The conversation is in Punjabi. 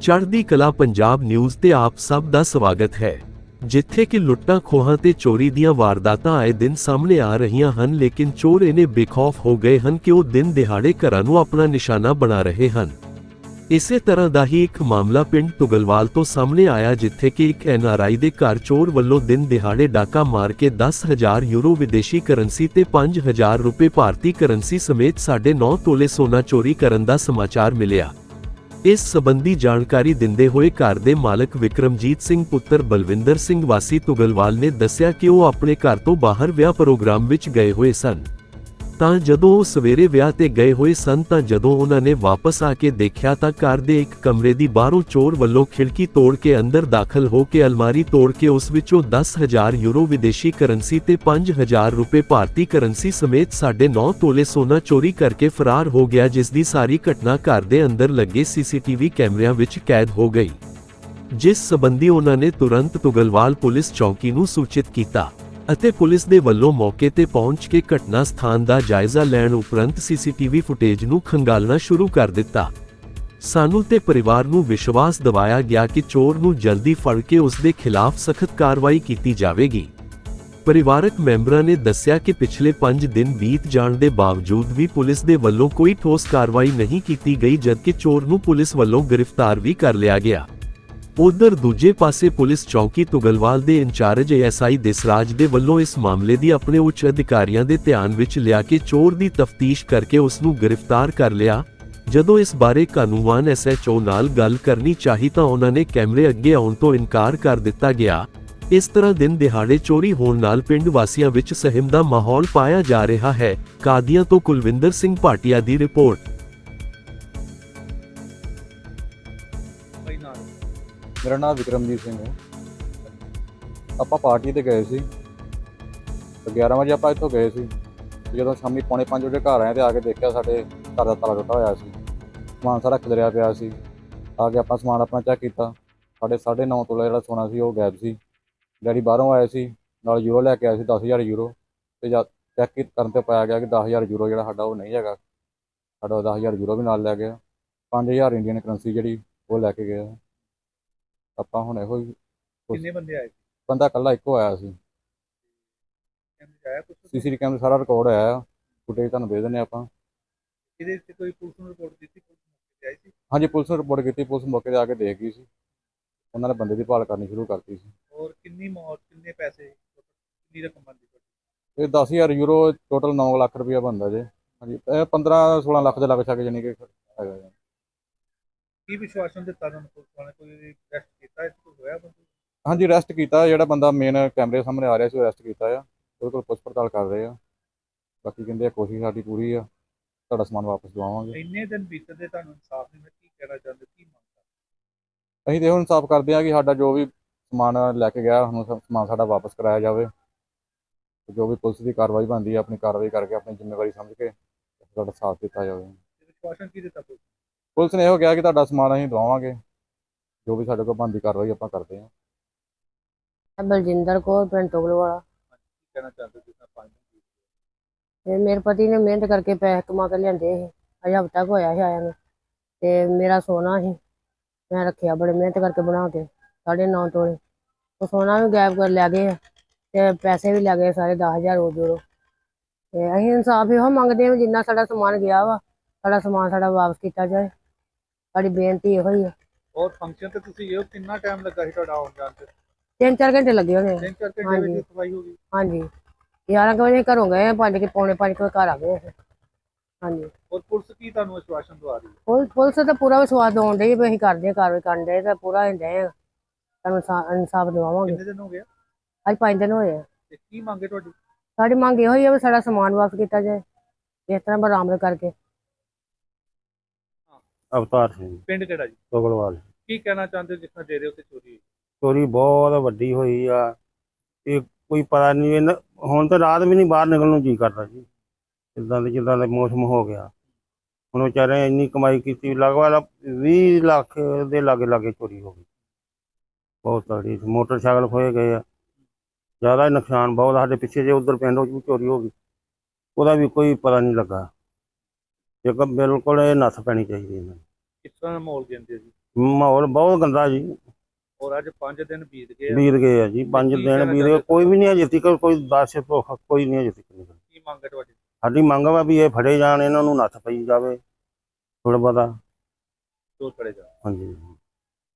ਚੜ੍ਹਦੀ ਕਲਾ ਪੰਜਾਬ ਨਿਊਜ਼ ਤੇ ਆਪ ਸਭ ਦਾ ਸਵਾਗਤ ਹੈ। ਜਿੱਥੇ ਕਿ ਲੁੱਟਾਂ, ਖੋਹਾਂ ਤੇ ਚੋਰੀ ਦੀਆਂ ਵਾਰਦਾਤਾਂ ਆਏ ਦਿਨ ਸਾਹਮਣੇ ਆ ਰਹੀਆਂ ਹਨ, ਲੇਕਿਨ ਚੋਰ ਇਹਨੇ ਬੇਖੌਫ ਹੋ ਗਏ ਹਨ ਕਿ ਉਹ ਦਿਨ ਦਿਹਾੜੇ ਘਰਾਂ ਨੂੰ ਆਪਣਾ ਨਿਸ਼ਾਨਾ ਬਣਾ ਰਹੇ ਹਨ। ਇਸੇ ਤਰ੍ਹਾਂ ਦਾ ਹੀ ਇੱਕ ਮਾਮਲਾ ਪਿੰਡ ਤੁਗਲਵਾਲ ਤੋਂ ਸਾਹਮਣੇ ਆਇਆ, ਜਿੱਥੇ ਕਿ ਇੱਕ ਐਨਆਰਆਈ ਦੇ ਘਰ ਚੋਰ ਵੱਲੋਂ ਦਿਨ ਦਿਹਾੜੇ ਡਾਕਾ ਮਾਰ ਕੇ 10000 ਯੂਰੋ ਵਿਦੇਸ਼ੀ ਕਰੰਸੀ ਤੇ 5000 ਰੁਪਏ ਭਾਰਤੀ ਕਰੰਸੀ ਸਮੇਤ 9.5 ਤੋਲੇ ਸੋਨਾ ਚੋਰੀ ਕਰਨ ਦਾ ਸਮਾਚਾਰ ਮਿਲਿਆ। ਇਸ ਸਬੰਧੀ ਜਾਣਕਾਰੀ ਦਿੰਦੇ ਹੋਏ ਘਰ ਦੇ ਮਾਲਕ ਵਿਕਰਮਜੀਤ ਸਿੰਘ ਪੁੱਤਰ ਬਲਵਿੰਦਰ ਸਿੰਘ ਵਾਸੀ ਤੁਗਲਵਾਲ ਨੇ ਦੱਸਿਆ ਕਿ ਉਹ ਆਪਣੇ ਘਰ ਤੋਂ ਬਾਹਰ ਵਿਆਹ ਪ੍ਰੋਗਰਾਮ ਵਿੱਚ ਗਏ ਹੋਏ ਸਨ। ਤਾਂ ਜਦੋਂ ਉਹ ਸਵੇਰੇ ਵਿਆਹ ਤੇ ਗਏ ਹੋਏ ਸਨ ਤਾਂ ਜਦੋਂ ਉਹਨਾਂ ਨੇ ਵਾਪਸ ਆ ਕੇ ਦੇਖਿਆ ਤਾਂ ਘਰ ਦੇ ਇੱਕ ਕਮਰੇ ਦੀ ਬਾਹਰੋਂ ਚੋਰ ਵੱਲੋਂ ਖਿੜਕੀ ਤੋੜ ਕੇ ਅੰਦਰ ਦਾਖਲ ਹੋ ਕੇ ਅਲਮਾਰੀ ਤੋੜ ਕੇ ਉਸ ਵਿੱਚੋਂ 10000 ਯੂਰੋ ਵਿਦੇਸ਼ੀ ਕਰੰਸੀ ਤੇ 5000 ਰੁਪਏ ਭਾਰਤੀ ਕਰੰਸੀ ਸਮੇਤ 9.5 ਤੋਲੇ ਸੋਨਾ ਚੋਰੀ ਕਰਕੇ ਫਰਾਰ ਹੋ ਗਿਆ, ਜਿਸ ਦੀ ਸਾਰੀ ਘਟਨਾ ਘਰ ਦੇ ਅੰਦਰ ਲੱਗੇ ਸੀਸੀਟੀਵੀ ਕੈਮਰਿਆਂ ਵਿੱਚ ਕੈਦ ਹੋ ਗਈ। ਜਿਸ ਸਬੰਧੀ ਉਹਨਾਂ ਨੇ ਤੁਰੰਤ ਤੁਗਲਵਾਲ ਪੁਲਿਸ ਚੌਕੀ ਨੂੰ ਸੂਚਿਤ ਕੀਤਾ। ਅਤੇ ਪੁਲਿਸ ਦੇ ਵੱਲੋਂ ਮੌਕੇ ਤੇ ਪਹੁੰਚ ਕੇ ਘਟਨਾ ਸਥਾਨ ਦਾ ਜਾਇਜ਼ਾ ਲੈਣ ਉਪਰੰਤ ਸੀਸੀਟੀਵੀ ਫੁਟੇਜ ਨੂੰ ਖੰਗਾਲਣਾ ਸ਼ੁਰੂ ਕਰ ਦਿੱਤਾ। ਸਾਨੂੰ ਤੇ ਪਰਿਵਾਰ ਨੂੰ ਵਿਸ਼ਵਾਸ ਦਿਵਾਇਆ ਗਿਆ ਕਿ ਚੋਰ ਨੂੰ ਜਲਦੀ ਫੜ ਕੇ ਉਸ ਦੇ ਖਿਲਾਫ ਸਖਤ ਕਾਰਵਾਈ ਕੀਤੀ ਜਾਵੇਗੀ। ਪਰਿਵਾਰਕ ਮੈਂਬਰਾਂ ਨੇ ਦੱਸਿਆ ਕਿ ਪਿਛਲੇ 5 ਦਿਨ ਬੀਤ ਜਾਣ ਦੇ ਬਾਵਜੂਦ ਵੀ ਪੁਲਿਸ ਦੇ ਵੱਲੋਂ ਕੋਈ ਠੋਸ ਕਾਰਵਾਈ ਨਹੀਂ ਕੀਤੀ ਗਈ ਜਦਕਿ ਚੋਰ ਨੂੰ ਪੁਲਿਸ ਵੱਲੋਂ ਗ੍ਰਿਫਤਾਰ ਵੀ ਕਰ ਲਿਆ ਗਿਆ। ਉਧਰ ਦੂਜੇ ਪਾਸੇ ਪੁਲਿਸ ਚੌਕੀ ਤੁਗਲਵਾਲ ਦੇ ਇੰਚਾਰਜ ਐਸਆਈ ਦੇਸਰਾਜ ਦੇ ਵੱਲੋਂ ਇਸ ਮਾਮਲੇ ਦੀ ਆਪਣੇ ਉੱਚ ਅਧਿਕਾਰੀਆਂ ਦੇ ਧਿਆਨ ਵਿੱਚ ਲਿਆ ਕੇ ਚੋਰ ਦੀ ਤਫਤੀਸ਼ ਕਰਕੇ ਉਸ ਨੂੰ ਗ੍ਰਿਫਤਾਰ ਕਰ ਲਿਆ। ਜਦੋਂ ਇਸ ਬਾਰੇ ਕਾਨੂੰਵਾਨ ਐਸਐਚਓ ਨਾਲ ਗੱਲ ਕਰਨੀ ਚਾਹੀ ਤਾਂ ਉਹਨਾਂ ਨੇ ਕੈਮਰੇ ਅੱਗੇ ਆਉਣ ਤੋਂ ਇਨਕਾਰ ਕਰ ਦਿੱਤਾ ਗਿਆ। ਇਸ ਤਰ੍ਹਾਂ ਦਿਨ ਦਿਹਾੜੇ ਚੋਰੀ ਹੋਣ ਨਾਲ ਪਿੰਡ ਵਾਸੀਆਂ ਵਿੱਚ ਸਹਿਮ ਦਾ ਮਾਹੌਲ ਪਾਇਆ ਜਾ ਰਿਹਾ ਹੈ। ਕਾਦੀਆਂ ਤੋਂ ਕੁਲਵਿੰਦਰ ਸਿੰਘ ਭਾਟੀਆ ਦੀ ਰਿਪੋਰਟ। ਮੇਰਾ ਨਾਮ ਵਿਕਰਮਜੀਤ ਸਿੰਘ ਹੈ। ਆਪਾਂ ਪਾਰਟੀ ਤੇ ਗਏ ਸੀ। ਤੇ 11 ਵਜੇ ਆਪਾਂ ਇੱਥੋਂ ਗਏ ਸੀ। ਜਦੋਂ ਸ਼ਾਮੀ ਪੌਣੇ 5 ਵਜੇ ਘਰ ਆਏ ਤੇ ਆ ਕੇ ਦੇਖਿਆ ਸਾਡੇ ਘਰ ਦਾ ਤਾਲਾ ਟੁੱਟਾ ਹੋਇਆ ਸੀ। ਸਮਾਨ ਸਾਰਾ ਖਿਲਰਿਆ ਪਿਆ ਸੀ। ਆ ਕੇ ਆਪਾਂ ਸਮਾਨ ਆਪਣਾ ਚੈੱਕ ਕੀਤਾ। ਸਾਡੇ 9.5 ਤੋਲਾ ਜਿਹੜਾ ਸੋਨਾ ਸੀ ਉਹ ਗਾਇਬ ਸੀ। ਡੈਡੀ ਬਾਹਰੋਂ ਆਏ ਸੀ। ਨਾਲ ਯੂਰੋ ਲੈ ਕੇ ਆਏ ਸੀ 10000 ਯੂਰੋ। ਤੇ ਜਦ ਚੈੱਕ ਕਰਨ ਤੇ ਪਾਇਆ ਗਿਆ ਕਿ 10000 ਯੂਰੋ ਜਿਹੜਾ ਸਾਡਾ ਉਹ ਨਹੀਂ ਹੈਗਾ। ਸਾਡਾ 10000 ਯੂਰੋ ਵੀ ਨਾਲ ਲੈ ਗਿਆ। 5000 ਇੰਡੀਅਨ ਕਰੰਸੀ ਜਿਹੜੀ ਉਹ ਲੈ ਕੇ ਗਿਆ ਆਪਾਂ ਹੁਣ ਇਹੋ ਹੀ ਕਿੰਨੇ ਬੰਦੇ ਆਏ ਸੀ? ਬੰਦਾ ਇਕੱਲਾ ਇੱਕੋ ਆਇਆ ਸੀ। ਕੈਮਰੇ ਆਇਆ ਕੁਝ ਸੀਸੀਟੀਵੀ ਕੈਮਰਾ ਸਾਰਾ ਰਿਕਾਰਡ ਆਇਆ। ਫੁਟੇਜ ਤੁਹਾਨੂੰ ਦੇ ਦਿੰਦੇ ਆਪਾਂ। ਇਹਦੇ ਤੇ ਕੋਈ ਪੁਲਿਸ ਨੂੰ ਰਿਪੋਰਟ ਦਿੱਤੀ? ਪੁਲਿਸ ਮੌਕੇ ਤੇ ਆਈ ਸੀ? ਹਾਂਜੀ ਪੁਲਿਸ ਨੂੰ ਰਿਪੋਰਟ ਕੀਤੀ। ਪੁਲਿਸ ਮੌਕੇ ਤੇ ਆ ਕੇ ਦੇਖ ਗਈ ਸੀ। ਉਹਨਾਂ ਨੇ ਬੰਦੇ ਦੀ ਭਾਲ ਕਰਨੀ ਸ਼ੁਰੂ ਕਰਤੀ ਸੀ। ਔਰ ਕਿੰਨੀ ਮੌਤ ਕਿੰਨੇ ਪੈਸੇ? ਕਿੰਨੀ ਰਕਮ ਤੁਹਾਡੀ ਇਹ 10000 ਯੂਰੋ ਟੋਟਲ 9 ਲੱਖ ਰੁਪਇਆ ਬਣਦਾ ਜੇ। ਹਾਂਜੀ ਇਹ 15 16 ਲੱਖ ਦੇ ਲੱਗ ਛੱਕ ਜਾਨੀ ਕਿ ਹੈਗਾ ਜੀ। ਕੀ ਵਿਸ਼ਵਾਸਨ ਦਿੱਤਾ ਤੁਹਾਨੂੰ ਪੁਲਿਸ ਵਾਲਿਆਂ ਕੋਈ ਰੈਸਟ ਕੀਤਾ ਇਸ ਕੋਈ ਹੋਇਆ ਬੰਦੇ ਹਾਂਜੀ ਅਰੈਸਟ ਕੀਤਾ ਜਿਹੜਾ ਬੰਦਾ ਮੇਨ ਕੈਮਰੇ ਸਾਹਮਣੇ ਆ ਰਿਹਾ ਸੀ ਅਰੈਸਟ ਕੀਤਾ ਆ। ਉਹਦੇ ਕੋਲ ਪੁੱਛ ਪੜਤਾਲ ਕਰ ਰਹੇ ਆ। ਬਾਕੀ ਕਹਿੰਦੇ ਆ ਕੋਸ਼ਿਸ਼ ਸਾਡੀ ਪੂਰੀ ਆ ਤੁਹਾਡਾ ਸਮਾਨ ਵਾਪਸ ਦਵਾਵਾਂਗੇ। ਇੰਨੇ ਦਿਨ ਬੀਤਦੇ ਤੁਹਾਨੂੰ ਇਨਸਾਫ ਨਹੀਂ ਮਿਲਿਆ ਕੀ ਕਹਿਣਾ ਚਾਹੁੰਦੇ ਕੀ ਮੰਗਦਾ ਅਸੀਂ ਤੇ ਹੁਣ ਇਨਸਾਫ ਕਰਦੇ ਆ ਕਿ ਸਾਡਾ ਜੋ ਵੀ ਸਮਾਨ ਲੈ ਕੇ ਗਿਆ ਹੁਣ ਸਮਾਨ ਸਾਡਾ ਵਾਪਸ ਕਰਾਇਆ ਜਾਵੇ। ਜੋ ਵੀ ਪੁਲਿਸ ਦੀ ਕਾਰਵਾਈ ਬਣਦੀ ਹੈ ਆਪਣੀ ਕਾਰਵਾਈ ਕਰਕੇ ਆਪਣੀ ਜ਼ਿੰਮੇਵਾਰੀ ਸਮਝ ਕੇ ਸਾਡਾ ਸਾਥ ਦਿੱਤਾ ਜਾਵੇ। ਵਿਸ਼ਵਾਸਨ ਕੀ ਦਿੱਤਾ ਪੁਲਿਸ ਪੁਲਿਸ ਨੇ ਇਹੋ ਕਿਹਾ ਕਿ ਤੁਹਾਡਾ ਸਮਾਨ ਅਸੀਂ ਦਵਾਵਾਂਗੇ। ਜੋ ਵੀ ਸਾਡੇ ਕੋਲ ਬਣਦੀ ਕਾਰਵਾਈ ਆਪਾਂ ਕਰਦੇ ਹਾਂ। ਬਲਜਿੰਦਰ ਕੌਰ ਪਿੰਡ ਕੀ ਕਹਿਣਾ ਚਾਹੁੰਦੇ ਜਿਸ ਨਾਲ ਪੰਜ ਤੇ ਮੇਰੇ ਪਤੀ ਨੇ ਮਿਹਨਤ ਕਰਕੇ ਪੈਸੇ ਕਮਾ ਕੇ ਲਿਆਂਦੇ ਸੀ ਅਜੇ ਹਫ਼ਤਾ ਕੁ ਹੋਇਆ ਸੀ ਆਇਆ ਨੂੰ। ਤੇ ਮੇਰਾ ਸੋਨਾ ਸੀ। ਮੈਂ ਰੱਖਿਆ ਬੜੇ ਮਿਹਨਤ ਕਰਕੇ ਬਣਾ ਕੇ। ਸਾਢੇ ਨੌ ਤੋਲੇ। ਉਹ ਸੋਨਾ ਵੀ ਗਾਇਬ ਕਰ ਲੈ ਗਏ ਆ। ਤੇ ਪੈਸੇ ਵੀ ਲੈ ਗਏ ਸਾਰੇ 10000 ਹੋ ਜੋੜੋ। ਤੇ ਅਸੀਂ ਇਨਸਾਫ ਇਹੋ ਮੰਗਦੇ ਹਾਂ ਵੀ ਜਿੰਨਾ ਸਾਡਾ ਸਮਾਨ ਗਿਆ ਵਾ ਸਾਡਾ ਸਮਾਨ ਸਾਡਾ ਵਾਪਸ ਕੀਤਾ ਜਾਏ। ਸਾਡੀ ਬੇਨਤੀ ਇਹੋ ਹੀ ਆ ਔਰ ਫੰਕਸ਼ਨ ਤੇ ਤੁਸੀਂ ਇਹ ਕਿੰਨਾ ਟਾਈਮ ਲੱਗਾ ਸੀ ਤੁਹਾਡਾ ਆਉਣ ਜਾਣ ਤੇ? ਤਿੰਨ ਚਾਰ ਘੰਟੇ ਲੱਗੇ ਹੋਣੇ ਆ। ਤਿੰਨ ਚਾਰ ਘੰਟੇ ਹਾਂਜੀ। ਵਿੱਚ ਸਫ਼ਾਈ ਹੋ ਗਈ। ਹਾਂਜੀ। 11 ਕੁ ਵਜੇ ਘਰੋਂ ਗਏ ਆ, ਪੰਜ ਕੇ ਪੌਣੇ ਪੰਜ ਕੁ ਵਜੇ ਘਰ ਆ ਗਏ ਅਸੀਂ। ਹਾਂਜੀ। ਔਰ ਪੁਲਿਸ ਕੀ ਤੁਹਾਨੂੰ ਵਿਸ਼ਵਾਸਨ ਦਵਾ ਰਹੀ ਹੈ? ਪੁਲ- ਪੁਲਿਸ ਤਾਂ ਪੂਰਾ ਵਿਸ਼ਵਾਸ ਦਿਵਾਉਣ ਡਈ ਵੀ ਅਸੀਂ ਕਰਦੇ ਹਾਂ ਕਾਰਵਾਈ ਕਰਨ ਦੇ ਤਾਂ ਪੂਰਾ ਹੁੰਦੇ ਆ। ਤੁਹਾਨੂੰ ਇਨਸਾ- ਇਨਸਾਫ ਦਿਵਾਵਾਂਗੇ। ਕਿੰਨੇ ਦਿਨ ਹੋ ਗਿਆ ਅੱਜ ਪੰਜ ਦਿਨ ਹੋਏ ਆ। ਤੇ ਕੀ ਮੰਗੇ ਤੁਹਾਡੀ? ਸਾਡੀ ਮੰਗ ਇਹੋ ਹੀ ਆ ਵੀ ਸਾਡਾ ਸਮਾਨ ਵਾਪਸ ਕੀਤਾ ਜਾਏ। ਇਸ ਤਰ੍ਹਾਂ ਬਰਾਮਦ ਕਰਕੇ। ਅਵਤਾਰ ਸਿੰਘ ਪਿੰਡ ਕਿਹੜਾ ਜੀ? ਤੋਗਲਵਾਲ ਕੀ ਕਹਿਣਾ ਚਾਹੁੰਦੇ ਜਿਸ ਨਾਲ ਡੇਰੇ ਉੱਤੇ ਚੋਰੀ ਹੋਈ? ਚੋਰੀ ਬਹੁਤ ਵੱਡੀ ਹੋਈ ਆ। ਇਹ ਕੋਈ ਪਤਾ ਨਹੀਂ ਹੁਣ ਤਾਂ ਰਾਤ ਵੀ ਨਹੀਂ ਬਾਹਰ ਨਿਕਲਣ ਨੂੰ ਜੀ ਕਰਦਾ ਜੀ। ਜਿੱਦਾਂ ਦੇ ਜਿੱਦਾਂ ਦਾ ਮੌਸਮ ਹੋ ਗਿਆ। ਹੁਣ ਵਿਚਾਰੇ ਇੰਨੀ ਕਮਾਈ ਕੀਤੀ ਲਗਭਗ 20 ਲੱਖ ਦੇ ਲਾਗੇ ਲਾਗੇ ਚੋਰੀ ਹੋ ਗਈ। ਬਹੁਤ ਤਗੜੀ ਮੋਟਰਸਾਈਕਲ ਖੋਏ ਗਏ ਆ। ਜ਼ਿਆਦਾ ਨੁਕਸਾਨ ਬਹੁਤ ਸਾਡੇ ਪਿੱਛੇ ਜੇ ਉਧਰ ਪਿੰਡ ਵਿੱਚ ਵੀ ਚੋਰੀ ਹੋ ਗਈ। ਉਹਦਾ ਵੀ ਕੋਈ ਪਤਾ ਨਹੀਂ ਲੱਗਾ। ਇੱਕ ਬਿਲਕੁਲ ਇਹ ਨੱਥ ਪੈਣੀ ਚਾਹੀਦੀ ਇਹਨਾਂ ਕਿਸ ਤਰ੍ਹਾਂ ਦਾ ਮਾਹੌਲ ਹੋ ਜੀ? ਮਾਹੌਲ ਬਹੁਤ ਗੰਦਾ ਜੀ। ਔਰ ਅੱਜ 5 ਦਿਨ ਬੀਤ ਗਏ ਆ। ਬੀਤ ਗਏ ਆ ਜੀ ਪੰਜ ਕੀ ਦਿਨ ਕਹਿਣਾ ਬੀਤ ਗਏ ਚਾਹੁੰਦੇ ਕੋਈ ਵੀ ਨਹੀਂ ਅਜੇ ਤੱਕ ਕੋਈ ਦੱਸ ਭੁੱਖ ਕੋਈ ਨਹੀਂ ਅਜੇ ਤੱਕ। ਕੀ ਮੰਗ ਹੈ ਤੁਹਾਡੀ? ਸਾਡੀ ਮੰਗ ਵਾ ਵੀ ਇਹ ਫੜੇ ਜਾਣ ਇਹਨਾਂ ਨੂੰ ਨੱਥ ਪਈ ਜਾਵੇ ਥੋੜਾ ਬਹੁਤਾ। ਜੋ ਫੜੇ ਜਾ ਹਾਂਜੀ।